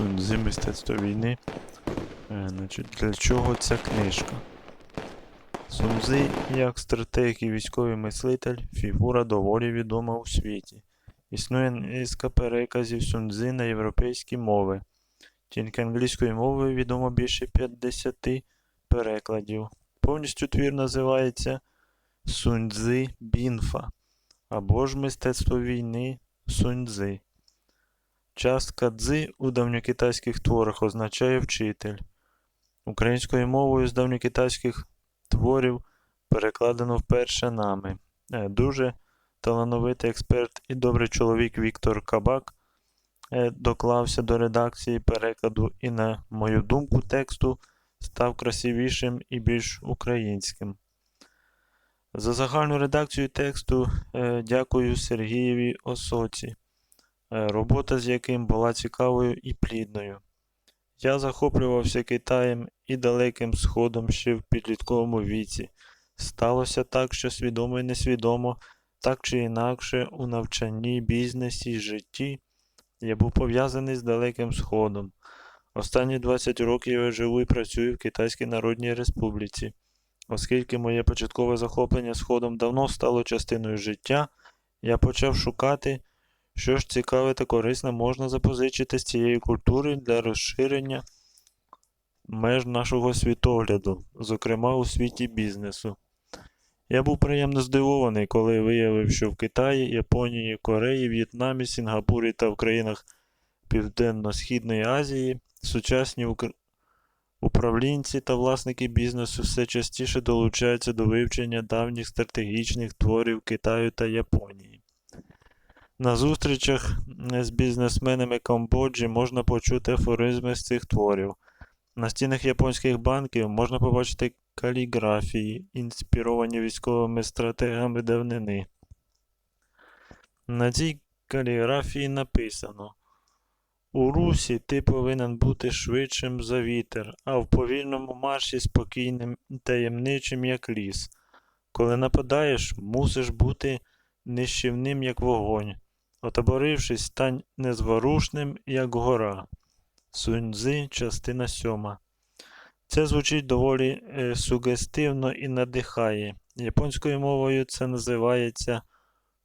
Сунзи, мистецтво війни. Е, Значить, для чого ця книжка? Сунзи, як стратег і військовий мислитель, фігура доволі відома у світі. Існує низка переказів Сунзи на європейські мови. Тільки англійською мовою відомо більше 50 перекладів. Повністю твір називається Суньцзи Бінфа або ж Мистецтво війни Суньцзи. Частка дзи у давньокитайських творах означає вчитель. Українською мовою з давньокитайських творів перекладено вперше нами. Е, Дуже талановитий експерт і добрий чоловік Віктор Кабак е, доклався до редакції перекладу і, на мою думку, тексту став красивішим і більш українським. За загальну редакцію тексту е, дякую Сергієві Осоці, робота з яким була цікавою і плідною. Я захоплювався Китаєм і Далеким Сходом ще в підлітковому віці. Сталося так, що свідомо і несвідомо, так чи інакше, у навчанні, бізнесі житті я був пов'язаний з Далеким Сходом. Останні 20 років я живу і працюю в Китайській Народній Республіці. Оскільки моє початкове захоплення Сходом давно стало частиною життя, я почав шукати, що ж цікаве та корисне можна запозичити з цієї культури для розширення меж нашого світогляду, зокрема у світі бізнесу. Я був приємно здивований, коли виявив, що в Китаї, Японії, Кореї, В'єтнамі, Сінгапурі та в країнах Південно-Східної Азії сучасні укр- управлінці та власники бізнесу все частіше долучаються до вивчення давніх стратегічних творів Китаю та Японії. На зустрічах з бізнесменами Камбоджі можна почути афоризми з цих творів. На стінах японських банків можна побачити каліграфії, інспіровані військовими стратегами давнини. На цій каліграфії написано: У русі ти повинен бути швидшим за вітер, а в повільному марші спокійним таємничим, як ліс. Коли нападаєш, мусиш бути нищівним, як вогонь. Отоборившись, стань незворушним, як гора. Суньцзи, частина сьома. Це звучить доволі е, сугестивно і надихає. Японською мовою це називається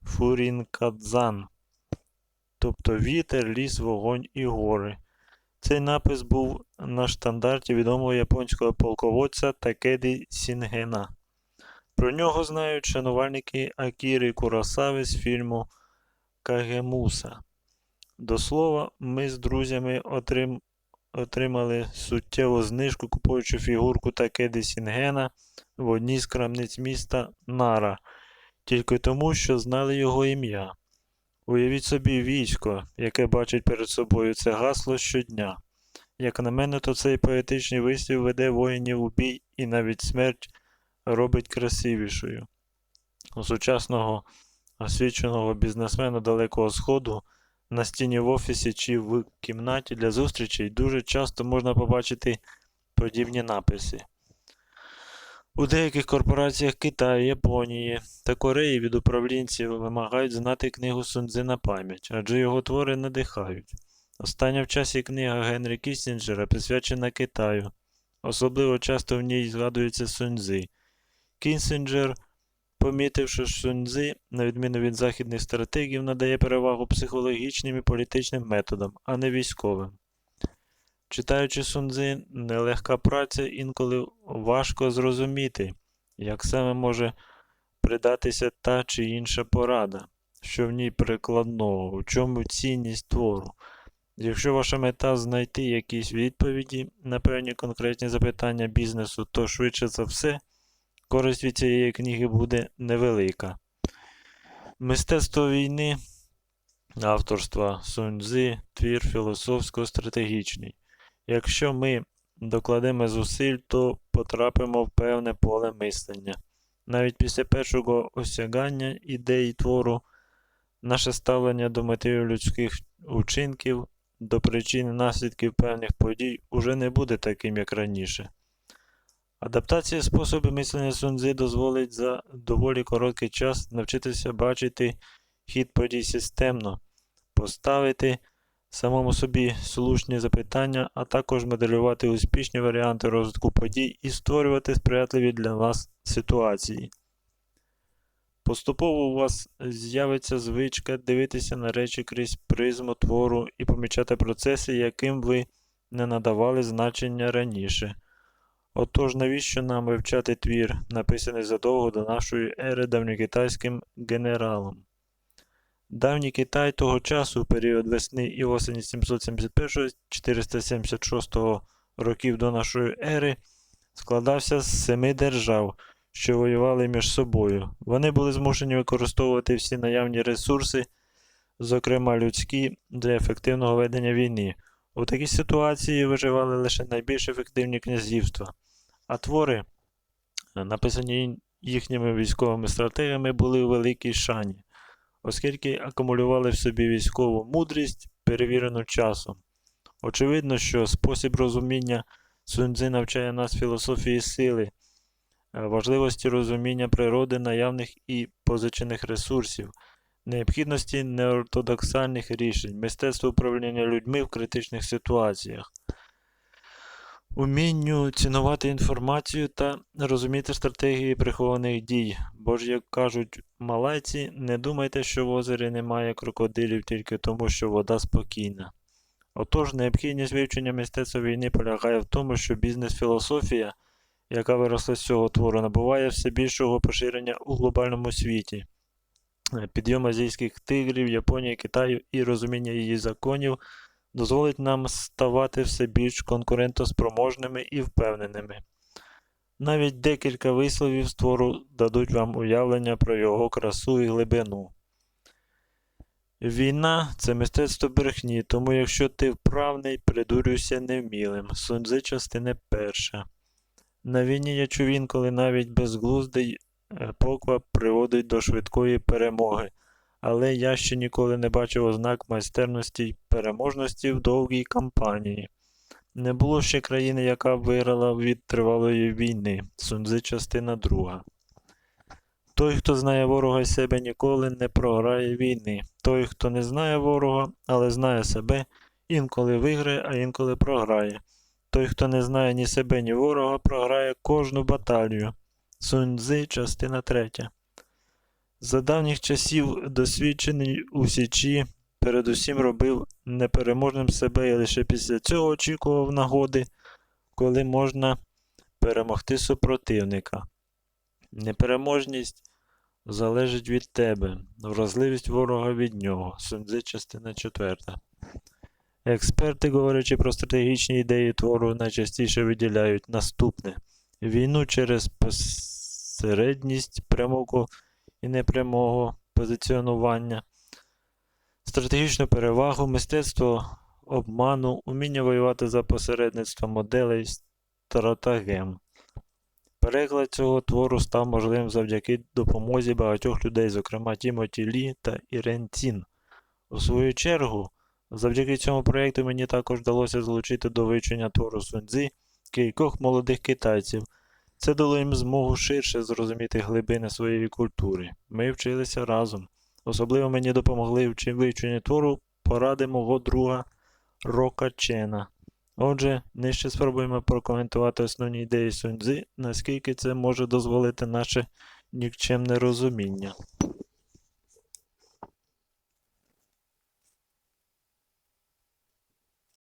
фурінкадзан, тобто вітер, ліс, вогонь і гори. Цей напис був на штандарті відомого японського полководця Такеді Сінгена. Про нього знають шанувальники Акіри Курасави з фільму Кагемуса. До слова, ми з друзями отрим... отримали суттєву знижку, купуючи фігурку Такеди Сінгена в одній з крамниць міста Нара, тільки тому, що знали його ім'я. Уявіть собі військо, яке бачить перед собою це гасло щодня. Як на мене, то цей поетичний вислів веде воїнів у бій і навіть смерть робить красивішою. У сучасного освіченого бізнесмена Далекого Сходу на стіні в офісі чи в кімнаті для зустрічей дуже часто можна побачити подібні написи. У деяких корпораціях Китаю, Японії та Кореї від управлінців вимагають знати книгу Сунцзи на пам'ять, адже його твори надихають. Остання в часі книга Генрі Кіссінджера присвячена Китаю. Особливо часто в ній згадується Суньцзи. Кіссінджер, помітивши, що Суньцзи, на відміну від західних стратегів, надає перевагу психологічним і політичним методам, а не військовим. Читаючи Суньцзи, нелегка праця, інколи важко зрозуміти, як саме може придатися та чи інша порада, що в ній прикладного, у чому цінність твору. Якщо ваша мета знайти якісь відповіді на певні конкретні запитання бізнесу, то швидше за все, користь від цієї книги буде невелика. Мистецтво війни авторства Суньцзи твір філософсько-стратегічний. Якщо ми докладемо зусиль, то потрапимо в певне поле мислення. Навіть після першого осягання ідеї твору, наше ставлення до мотивів людських учинків, до причин наслідків певних подій уже не буде таким, як раніше. Адаптація способу мислення Сунзи дозволить за доволі короткий час навчитися бачити хід подій системно, поставити самому собі слушні запитання, а також моделювати успішні варіанти розвитку подій і створювати сприятливі для вас ситуації. Поступово у вас з'явиться звичка дивитися на речі крізь призму твору і помічати процеси, яким ви не надавали значення раніше. Отож, навіщо нам вивчати твір, написаний задовго до нашої ери давньокитайським генералом? Давній Китай того часу, період весни і осені 771-476 років до нашої ери, складався з семи держав, що воювали між собою. Вони були змушені використовувати всі наявні ресурси, зокрема людські, для ефективного ведення війни. У такій ситуації виживали лише найбільш ефективні князівства, а твори, написані їхніми військовими стратегами, були у великій шані, оскільки акумулювали в собі військову мудрість, перевірену часом. Очевидно, що спосіб розуміння Суньцзи навчає нас філософії сили, е, важливості розуміння природи наявних і позичених ресурсів, необхідності неортодоксальних рішень, мистецтво управління людьми в критичних ситуаціях, умінню цінувати інформацію та розуміти стратегії прихованих дій. Бо ж, як кажуть малайці, не думайте, що в озері немає крокодилів тільки тому, що вода спокійна. Отож, необхідність вивчення мистецтва війни полягає в тому, що бізнес-філософія, яка виросла з цього твору, набуває все більшого поширення у глобальному світі. Підйом азійських тигрів, Японії, Китаю і розуміння її законів дозволить нам ставати все більш конкурентоспроможними і впевненими. Навіть декілька висловів з твору дадуть вам уявлення про його красу і глибину. Війна це мистецтво брехні, тому якщо ти вправний, придурюйся невмілим. Суньцзи частина перша. На війні я чув інколи навіть безглуздий е, поквап приводить до швидкої перемоги, але я ще ніколи не бачив ознак майстерності й переможності в довгій кампанії. Не було ще країни, яка виграла від тривалої війни. Суньцзи частина друга. Той, хто знає ворога й себе, ніколи не програє війни. Той, хто не знає ворога, але знає себе, інколи виграє, а інколи програє. Той, хто не знає ні себе, ні ворога, програє кожну баталію. Суньцзи, частина 3. За давніх часів досвідчений у січі передусім робив непереможним себе і лише після цього очікував нагоди, коли можна перемогти супротивника. Непереможність залежить від тебе, вразливість ворога від нього. Суньцзи, частина 4. Експерти, говорячи про стратегічні ідеї твору, найчастіше виділяють наступне: війну через посередність прямого і непрямого позиціонування, стратегічну перевагу, мистецтво обману, уміння воювати за посередництвом моделей стратегем. Переклад цього твору став можливим завдяки допомозі багатьох людей, зокрема Тімоті Лі та Ірен Цін. У свою чергу, завдяки цьому проєкту мені також вдалося залучити до вивчення твору Суньцзи кількох молодих китайців. Це дало їм змогу ширше зрозуміти глибини своєї культури. Ми вчилися разом. Особливо мені допомогли в вивченні твору поради мого друга Рока Чена. Отже, нижче спробуємо прокоментувати основні ідеї Суньцзи, наскільки це може дозволити наше нікчемне розуміння.